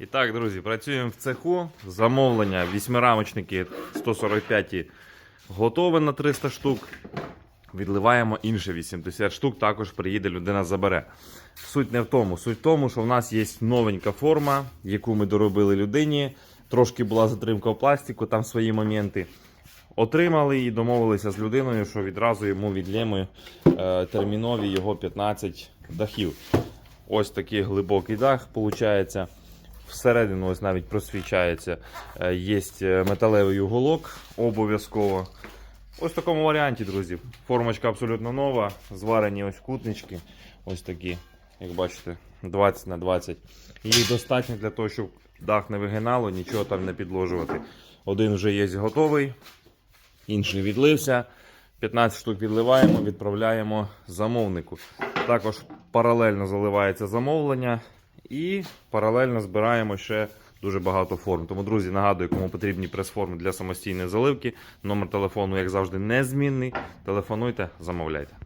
І так, друзі, працюємо в цеху. Замовлення вісьмирамочники 145 готове на 300 штук. Відливаємо інше 80 штук, також приїде людина забере. Суть не в тому. Суть в тому, що в нас є новенька форма, яку ми доробили людині. Трошки була затримка в пластику, там свої моменти. Отримали і домовилися з людиною, що відразу йому відлємо е, термінові його 15 дахів. Ось такий глибокий дах виходить. Всередину ось навіть просвічається. Е, Є металевий уголок обов'язково. Ось в такому варіанті, друзі. Формочка абсолютно нова. Зварені ось кутнички. Ось такі, як бачите, 20 на 20. Їх достатньо для того, щоб дах не вигинало, нічого там не підложувати. Один вже є готовий, інший відлився. 15 штук відливаємо, відправляємо замовнику. Також паралельно заливається замовлення і паралельно збираємо ще дуже багато форм. Тому, друзі, нагадую, кому потрібні прес-форми для самостійної заливки. Номер телефону, як завжди, незмінний. Телефонуйте, замовляйте.